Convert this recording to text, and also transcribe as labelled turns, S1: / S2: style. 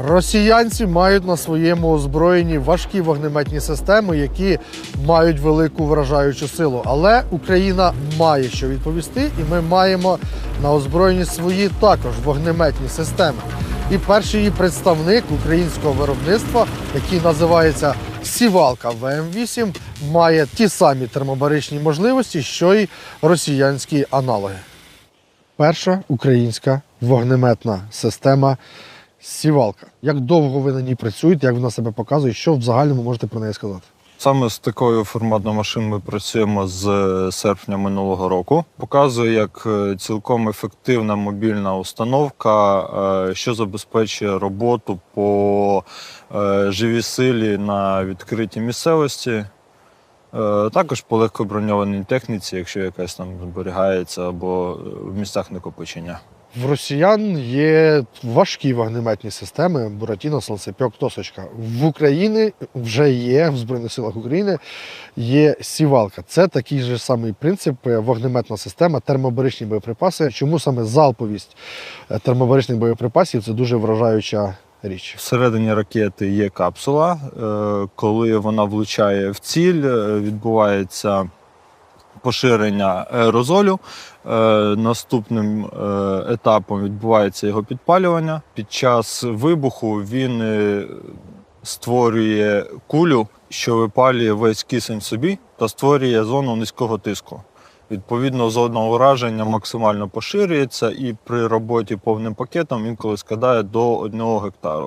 S1: Росіянці мають на своєму озброєнні важкі вогнеметні системи, які мають велику вражаючу силу. Але Україна має що відповісти, і ми маємо на озброєнні свої також вогнеметні системи. І перший її представник українського виробництва, який називається Сівалка ВМ8, має ті самі термобаричні можливості, що й росіянські аналоги. Перша українська вогнеметна система Сівалка. Як довго ви на ній працюєте, як вона себе показує, що в загальному можете про неї сказати?
S2: Саме з такою форматною машиною ми працюємо з серпня минулого року. Показує як е, цілком ефективна мобільна установка, е, що забезпечує роботу по е, живій силі на відкритій місцевості. Е, Також по легкоброньованій техніці, якщо якась там зберігається або е, в місцях накопичення.
S1: В росіян є важкі вогнеметні системи Буратіно, Салцепьок, Тосочка. В Україні вже є в Збройних силах України є сівалка. Це такий же самий принцип е, вогнеметна система, термобаричні боєприпаси. Чому саме залповість е, термобаричних боєприпасів це дуже вражаюча річ.
S2: Всередині ракети є капсула. Е, Коли вона влучає в ціль, відбувається поширення аерозолю. Е, Наступним е, етапом відбувається його підпалювання. Під час вибуху він е, створює кулю, що випалює весь кисень собі та створює зону низького тиску. Відповідно, зона ураження максимально поширюється і при роботі повним пакетом інколи складає до 1 гектару.